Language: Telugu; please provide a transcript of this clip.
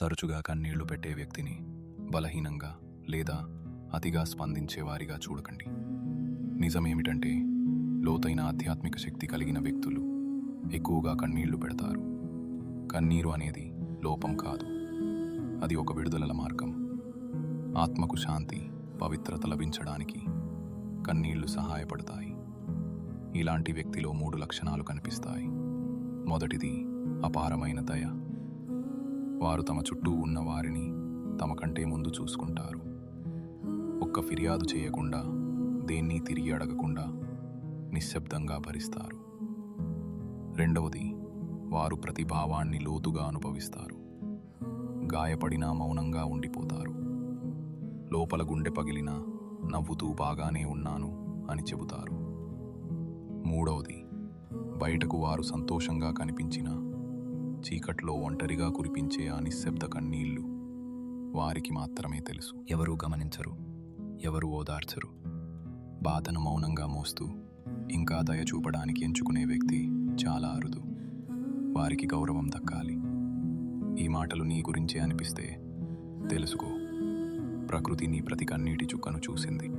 తరచుగా కన్నీళ్ళు పెట్టే వ్యక్తిని బలహీనంగా లేదా అతిగా స్పందించేవారిగా చూడకండి. నిజమేమిటంటే లోతైన ఆధ్యాత్మిక శక్తి కలిగిన వ్యక్తులు ఎక్కువగా కన్నీళ్ళు పెడతారు. కన్నీరు అనేది లోపం కాదు. అది ఒక విడుదలల మార్గం. ఆత్మకు శాంతి పవిత్రత లభించడానికి కన్నీళ్ళు సహాయపడతాయి. ఇలాంటి వ్యక్తిలో మూడు లక్షణాలు కనిపిస్తాయి. మొదటిది అపారమైన దయ. వారు తమ చుట్టూ ఉన్న వారిని తమ కంటే ముందు చూసుకుంటారు. ఒక్క ఫిర్యాదు చేయకుండా దేన్ని తిరిగి అడగకుండా నిశ్శబ్దంగా భరిస్తారు. రెండవది వారు ప్రతిభావాన్ని లోతుగా అనుభవిస్తారు. గాయపడినా మౌనంగా ఉండిపోతారు. లోపల గుండె పగిలినా నవ్వుతూ బాగానే ఉన్నాను అని చెబుతారు. మూడవది బయటకు వారు సంతోషంగా కనిపించినా చీకట్లో ఒంటరిగా కురిపించే ఆ నిశ్శబ్ద కన్నీళ్ళు వారికి మాత్రమే తెలుసు. ఎవరూ గమనించరు ఎవరు ఓదార్చరు. బాధను మౌనంగా మోస్తూ ఇంకా దయ చూపడానికి ఎంచుకునే వ్యక్తి చాలా అరుదు. వారికి గౌరవం దక్కాలి. ఈ మాటలు నీ గురించే అనిపిస్తే తెలుసుకో ప్రకృతి నీ ప్రతి కన్నీటి చుక్కను చూసింది.